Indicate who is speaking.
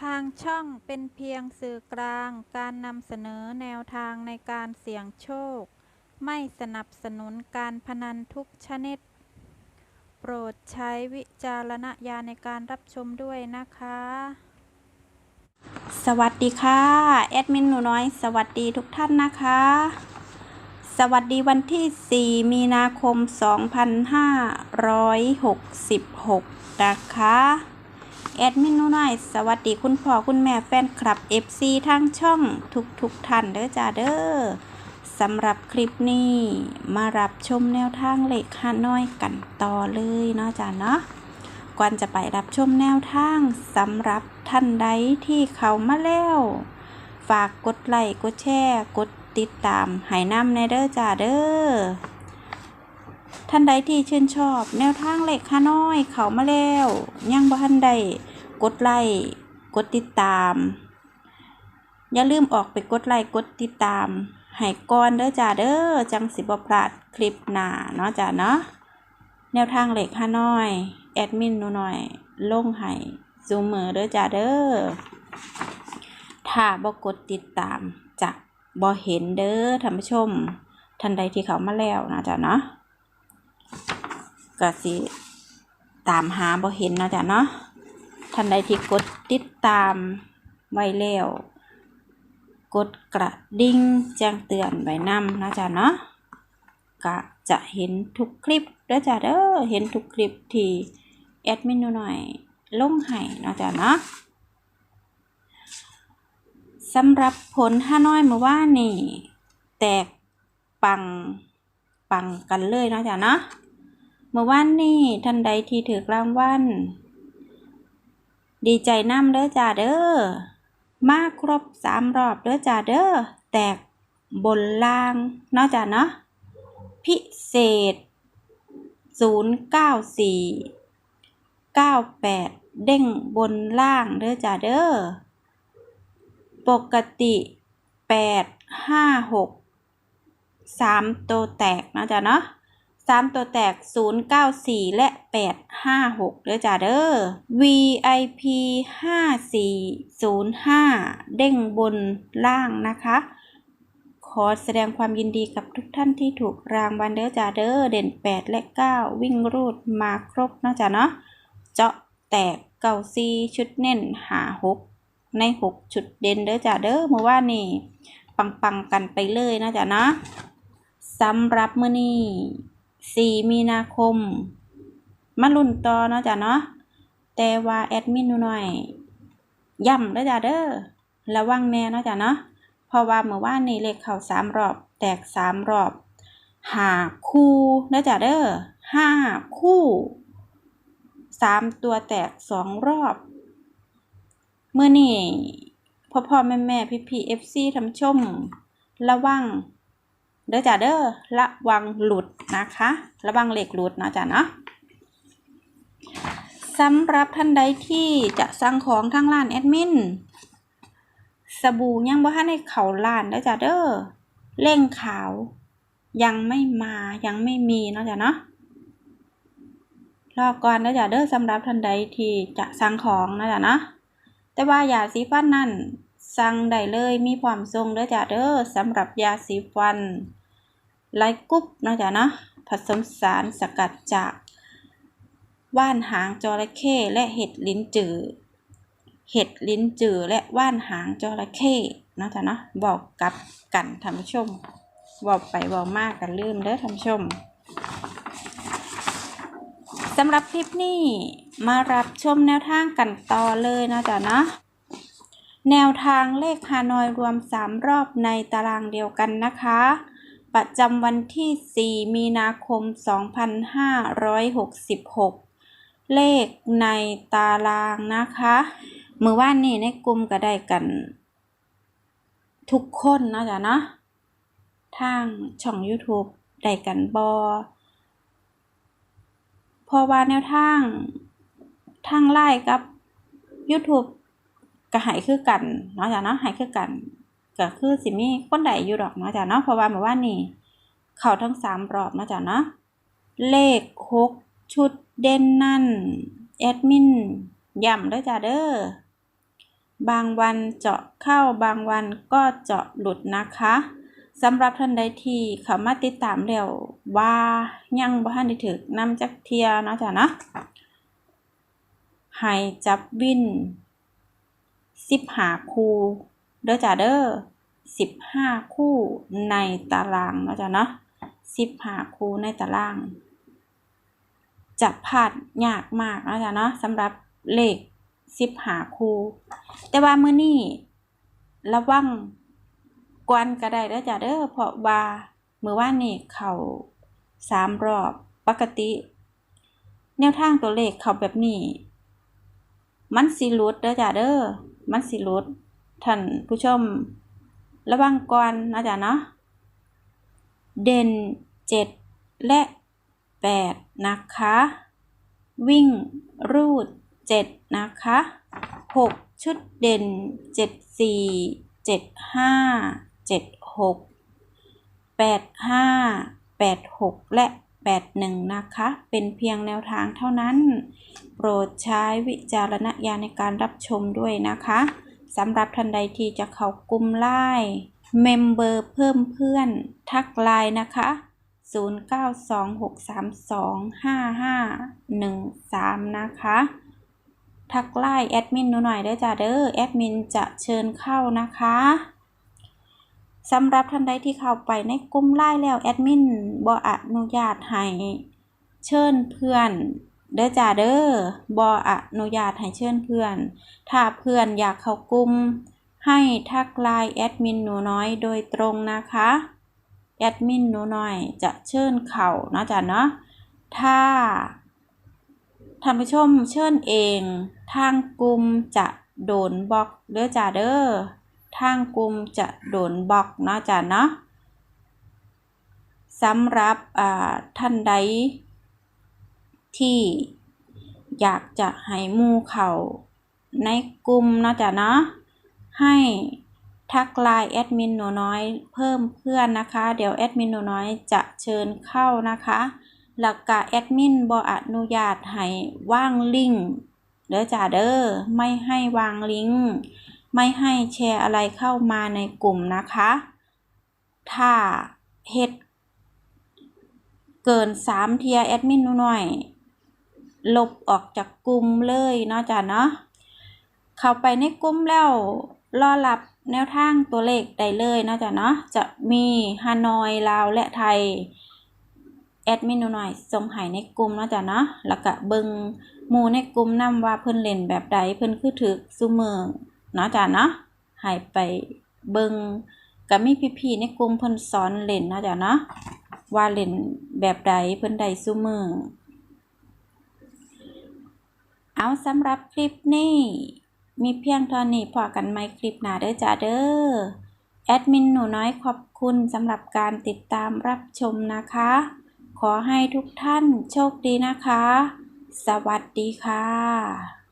Speaker 1: ทางช่องเป็นเพียงสื่อกลางการนำเสนอแนวทางในการเสี่ยงโชค ไม่สนับสนุนการพนันทุกชนิด โปรดใช้วิจารณญาณในการรับชมด้วยนะคะ
Speaker 2: สวัสดีค่ะ แอดมินหนูน้อย สวัสดีทุกท่านนะคะ สวัสดีวันที่ 4 มีนาคม 2566 นะคะ แอดมินหนูน้อยสวัสดีคุณพ่อคุณแม่แฟนคลับ FC ทางช่องทุกทุกท่านเด้อจ้าเด้อสำหรับคลิปนี้มารับชมแนวทางเลขฮานอยกันต่อเลยเนาะจ้าเนาะก่อนจะไปรับชมแนวทางสำหรับท่านใดที่เขามาแล้ว ฝากกดไลค์กดแชร์กดติดตามให้นำในเด้อจ้าเด้อ ท่านใดที่ชื่นชอบ แนวทางเล็กข้าน้อย เขามาแล้วยังบ่ท่านใดกดไลค์กดติดตาม อย่าลืมออกไปกดไลค์กดติดตามให้ก่อนเด้อจ้าเด้อจังสิบพลาดคลิปหน้าเนาะจ้าเนาะแนวทางเหล็กฮาน้อย แอดมินหนูหน่อยลงให้ซูมือเด้อจ้าเด้อถ้าบ่กดติดตามจะบ่เห็นเด้อท่านผู้ชมท่านใดที่เขามาแล้วนะจ๊ะเนาะ ก็สิตามหาบ่เห็นนะจ๊ะเนาะท่านใดที่กดติดตามไว้แล้ว กดกระดิ่งแจ้งเตือนไว้นำนะจ๊ะเนาะก็จะเห็นทุกคลิปเด้อจ้ะเด้อเห็นทุกคลิปที่แอดมินหนูหน่อยลงให้นะจ้ะเนาะสำหรับผลห้าน้อยเมื่อวานี่ แตกปังปังกันเลยนะจ้ะเนาะ เมื่อวานนี่ท่านใดที่ถือรางวัลดีใจน้ำเด้อจ้าเด้อมาครบสามรอบเด้อจ้าเด้อแตกบนล่างนาะจ้ะเนาะพิเศษ 094 98 เด้งบนล่างเด้อจ้าเด้อปกติ 856 3 ตัวแตกนะจ๊ะเนาะ 3ตัวแตก 094 และ 856เด้อจ้าเด้อ VIP 5405 เด้งบนล่างนะคะ ขอแสดงความยินดีกับทุกท่านที่ถูกรางวัลเด้อจ้าเด้อ เด่น 8 และ 9 วิ่งรูดมาครบเนาะจ้าเนาะ เจาะแตกเก่าซีชุดเน้นหา6ใน 6 ชุดเด่นเด้อจ้าเด้อเมื่อวานนี่ปังปังๆกันไปเลยนะจ้าเนาะสำหรับมื้อนี้ 4 มีนาคม มาลุ้นต่อเนาะจ้าเนาะ แต่ว่าแอดมินหน่อยย้ำเด้อจ้าเด้อ ระวังแน่เนาะจ้าเนาะ เพราะว่าเมื่อวานนี้เลขเข้าสามรอบ แตกสามรอบ หาคู่นะจ๊ะเด้อห้าคู่สามตัวแตกสองรอบ เมื่อนี่พ่อพ่อแม่แม่พี่พีเอฟซีทำชม ระวัง เด้อจ้ะเด้อระวังหลุดนะคะ ระวังเหล็กหลุดนะจ๊ะเนาะสำหรับท่านใดที่จะสั่งของทางร้านแอดมินสบู่ยังบ่ทันได้เขาร้านเด้อจ้ะเด้อเร่งขาว ยังไม่มายังไม่มีเนาะจ้ะเนาะรอก่อนเด้อจ้ะเด้อสำหรับท่านใดที่จะสั่งของนะจ้ะเนาะแต่ว่าอย่าสีฟันนั่น สั่งได้เลยมีความทรงเด้อจ้ะเด้อสำหรับยาสีฟันไลกรุ๊ปนะจ้ะเนาะผสมสารสกัดจากว่านหางจระเข้และเห็ดลิ้นจือ เห็ดลิ้นจือและว่านหางจระเข้นะจ้ะเนาะบอกกับกันท่านผู้ชมบอกไปบอกมากกันลืมเด้อท่านผู้ชมสำหรับคลิปนี้มารับชมแนวทางกันต่อเลยนะจ้ะเนาะ แนวทางเลขฮานอยรวม 3 รอบในตารางเดียวกันนะคะ ประจำวันที่ 4 มีนาคม 2566 เลขในตารางนะคะ มือว่านนี่ในกลุ่มก็ได้กัน ทุกคนนะจ้ะเนาะทางช่อง YouTube ได้กันบอพราะว่าแนวทางทางไลน์กับ YouTube ก็หายคือกันเนาะจ้ะเนาะหายคือกันก็คือสิมีคนใดอยู่ดอกเนาะจ้ะเนาะเพราะว่าเมื่อวานนี่เข้าทั้งสามรอบเนาะจ้ะเนาะเลขหกชุดเด่นนั่นแอดมินย้ำเด้อจ้าเด้อบางวันเจาะเข้าบางวันก็เจาะหลุดนะคะสำหรับท่านใดที่เข้ามาติดตามแล้วว่ายังบ่ทันได้ถึกนำจักเทียเนาะจ้ะเนาะให้จับวิน 15คู่เด้อจ้ะเด้อ15คู่ในตารางเนาะจ้ะเนาะ15คู่ในตาราง จะพลาดยากมากเนาะจ้ะเนาะสำหรับเลข15คู่แต่ว่ามื้อนี้ระวังกวนก็ได้เด้อจ้ะเด้อเพราะว่ามือว่านนี้เขาสามรอบปกติ แนวทางตัวเลขเขาแบบนี้ มันสิหลุดเด้อจ้ะเด้อ มันสิลุดท่านผู้ชม ระวังก่อนนะจ้ะเนาะเด่นเจ็ดและแปดนะคะ วิ่งรูดเจ็ดนะคะหกชุดเด่นเจ็ดสี่เจ็ดห้าเจ็ดหกแปดห้าแปดหกและ แปดหนึ่งนะคะ เป็นเพียงแนวทางเท่านั้น โปรดใช้วิจารณญาณในการรับชมด้วยนะคะสำหรับท่านใดที่จะเข้ากลุ่มไลน์เมมเบอร์เพิ่มเพื่อนทักไลน์นะคะ 0926325513 นะคะ ทักไลน์แอดมินหนูหน่อยเด้อจ้าเด้อแอดมินจะเชิญเข้านะคะ สำหรับท่านใดที่เข้าไปในกลุ่มไลน์แล้วแอดมินบ่อนุญาตให้เชิญเพื่อนเด้อจ้าเด้อบ่อนุญาตให้เชิญเพื่อน ถ้าเพื่อนอยากเข้ากลุ่มให้ทักไลน์แอดมินหนูน้อยโดยตรงนะคะ แอดมินหนูน่อยจะเชิญเข่าเนาะจ้ะเนาะ ถ้าท่านผู้ชมเชิญเอง ทางกลุ่มจะโดนบล็อกเด้อจ้าเด้อ ทางกลุ่มจะโดนบล็อกเนาะจ้ะเนาะสำหรับอ่าท่านใด ที่อยากจะให้มูเขาในกลุ่มเนาะจ้ะเนาะให้ทักไลน์แอดมินหนูน้อยเพิ่มเพื่อนนะคะ เดี๋ยวแอดมินหนูน้อยจะเชิญเข้านะคะหลักกะแอดมินบออนุญาตให้ว่างลิงก์เด้อจ้าเด้อไม่ให้วางลิงก์ ไม่ให้แชร์อะไรเข้ามาในกลุ่มนะคะ ถ้าเฮ็ดเกินสามเทียแอดมินหนูน้อย ลบออกจากกลุ่มเลยเนาะจ้ะเนาะเข้าไปในกลุ่มแล้วรอรับแนวทางตัวเลขได้เลยเนาะจ้ะเนาะจะมีฮานอยลาวและไทย แอดมินหน่อยส่งให้ในกลุ่มเนาะจ้ะเนาะแล้วก็เบิงมูในกลุ่มนำว่าเพิ่นเล่นแบบใดเพิ่นคือถึกซุมือ เนาะจ้ะเนาะให้ไปเบิงก็มีพี่ๆในกลุ่มเพิ่นสอนเล่นเนาะจ้ะเนาะว่าเล่นแบบใดเพิ่นได้ซุมือเอาสำหรับคลิปนี้ มีเพียงเท่านี้พอกันไหมคลิปหน้าเด้อจ้าเด้อแอดมินหนูน้อยขอบคุณสำหรับการติดตามรับชมนะคะ ขอให้ทุกท่านโชคดีนะคะ สวัสดีค่ะ